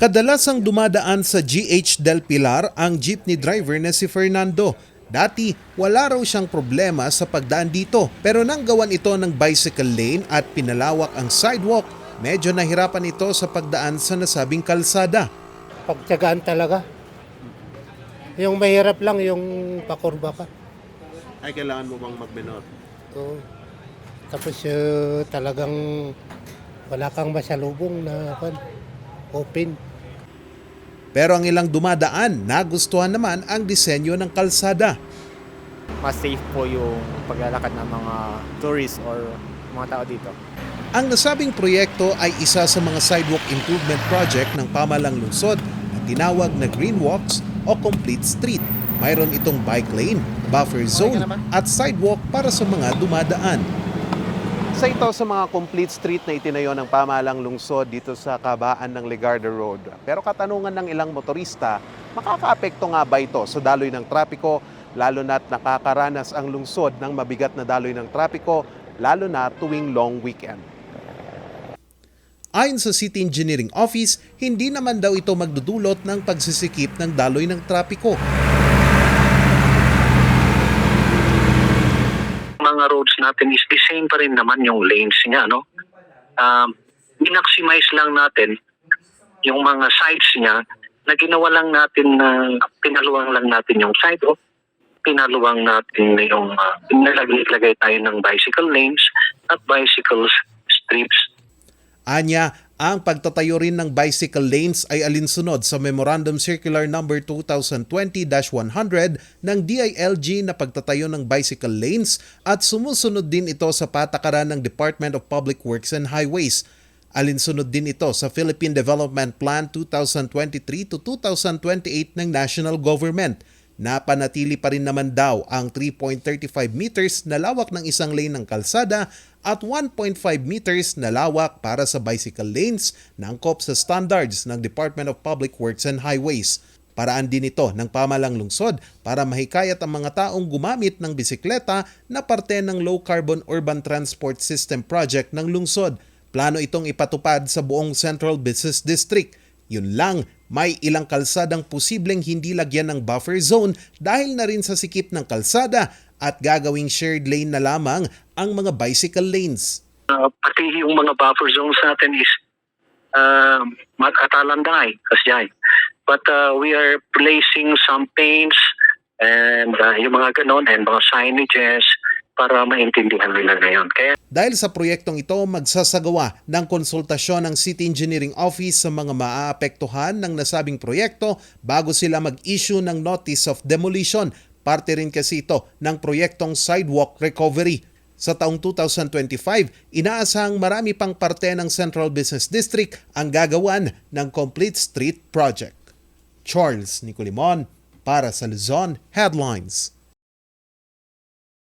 Kadalasang dumadaan sa GH Del Pilar ang jeepney driver na si Fernando. Dati, wala raw siyang problema sa pagdaan dito pero nang gawan ito ng bicycle lane at pinalawak ang sidewalk, medyo nahirapan ito sa pagdaan sa nasabing kalsada. Pagtyagaan talaga. Yung mahirap lang yung pakurba ka. Ay, kailangan mo bang magbenot? Oo. Tapos uh, talagang wala kang masalubong na open. Pero ang ilang dumadaan, nagustuhan naman ang disenyo ng kalsada. mas safe po yung paglalakad ng mga tourists or mga tao dito. Ang nasabing proyekto ay isa sa mga sidewalk improvement project ng pamalang lungsod na tinawag na Green Walks o Complete Street. Mayroon itong bike lane, buffer zone at sidewalk para sa mga dumadaan. Sa ito sa mga complete street na itinayo ng pamalang lungsod dito sa kabaan ng Legarda Road. Pero katanungan ng ilang motorista, makakaapekto nga ba ito sa daloy ng trapiko lalo na't nakakaranas ang lungsod ng mabigat na daloy ng trapiko lalo na tuwing long weekend. Ayon sa City Engineering Office, hindi naman daw ito magdudulot ng pagsisikip ng daloy ng trapiko. Mga roads natin is the same pa rin naman yung lanes niya, no? Um, minaximize lang natin yung mga sides niya na ginawa lang natin na pinaluwang lang natin yung sidewalk, pinaluwang natin yung uh, nilagay tayo ng bicycle lanes at bicycle strips Anya, ang pagtatayo rin ng bicycle lanes ay alinsunod sa Memorandum Circular Number 2020-100 ng DILG na pagtatayo ng bicycle lanes at sumusunod din ito sa patakaran ng Department of Public Works and Highways. Alinsunod din ito sa Philippine Development Plan 2023 to 2028 ng national government. Napanatili pa rin naman daw ang 3.35 meters na lawak ng isang lane ng kalsada at 1.5 meters na lawak para sa bicycle lanes na angkop sa standards ng Department of Public Works and Highways. Paraan din ito ng pamalang lungsod para mahikayat ang mga taong gumamit ng bisikleta na parte ng Low Carbon Urban Transport System Project ng lungsod. Plano itong ipatupad sa buong Central Business District. Yun lang, may ilang kalsadang posibleng hindi lagyan ng buffer zone dahil na rin sa sikip ng kalsada at gagawing shared lane na lamang ang mga bicycle lanes. uh, pati yung mga buffer zones natin is uh, magkatalanday kasi But uh, we are placing some paints and uh, yung mga ganon and mga signages para maintindihan nila ngayon. Kaya Dahil sa proyektong ito, magsasagawa ng konsultasyon ng City Engineering Office sa mga maaapektuhan ng nasabing proyekto bago sila mag-issue ng Notice of Demolition. Parte rin kasi ito ng proyektong Sidewalk Recovery. Sa taong 2025, inaasahang marami pang parte ng Central Business District ang gagawan ng Complete Street Project. Charles Nicolimon para sa Luzon Headlines.